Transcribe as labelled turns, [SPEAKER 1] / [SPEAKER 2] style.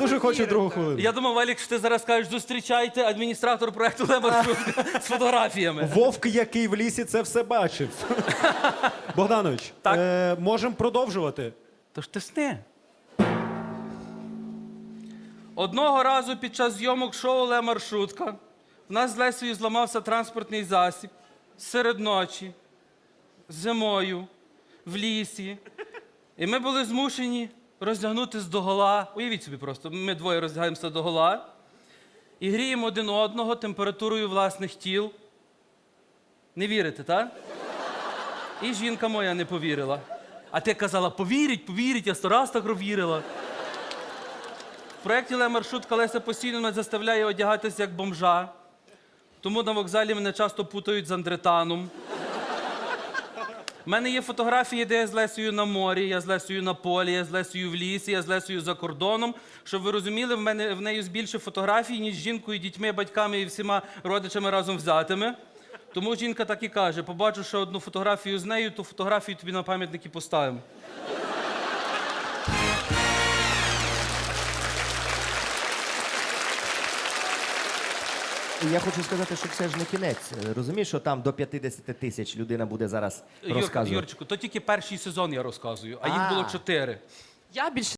[SPEAKER 1] дуже хочу другу хвилину.
[SPEAKER 2] Я думав, Валік, що ти зараз скажеш, зустрічайте адміністратор проекту Лемар з фотографіями.
[SPEAKER 1] Вовк, який в лісі це все бачив. Богданович,
[SPEAKER 2] Так.
[SPEAKER 1] е, можемо продовжувати.
[SPEAKER 2] Тож тисни. Одного разу під час зйомок шоу Ле Маршрутка в нас з Лесею зламався транспортний засіб серед ночі, зимою, в лісі. І ми були змушені роздягнутися догола. Уявіть собі просто, ми двоє роздягаємося догола і гріємо один одного температурою власних тіл. Не вірите, так? І жінка моя не повірила. А ти казала, повірить, повірить, я сто раз так вірила. В проєкті маршрутка Леся постійно мене заставляє одягатися як бомжа. Тому на вокзалі мене часто путають з Андретаном. У мене є фотографії, де я з Лесею на морі, я з Лесею на полі, я з Лесею в лісі, я з Лесею за кордоном. Щоб ви розуміли, в мене в неї більше фотографій, ніж жінкою, дітьми, батьками і всіма родичами разом взятими. Тому жінка так і каже: побачу ще одну фотографію з нею, то фотографію тобі на пам'ятники поставимо.
[SPEAKER 3] Я хочу сказати, що це ж не кінець. Розумієш, що там до 50 тисяч людина буде зараз
[SPEAKER 2] Юр,
[SPEAKER 3] розказувати.
[SPEAKER 2] Юрчику, то тільки перший сезон я розказую, а їх
[SPEAKER 3] А.
[SPEAKER 2] було чотири.
[SPEAKER 4] Я більше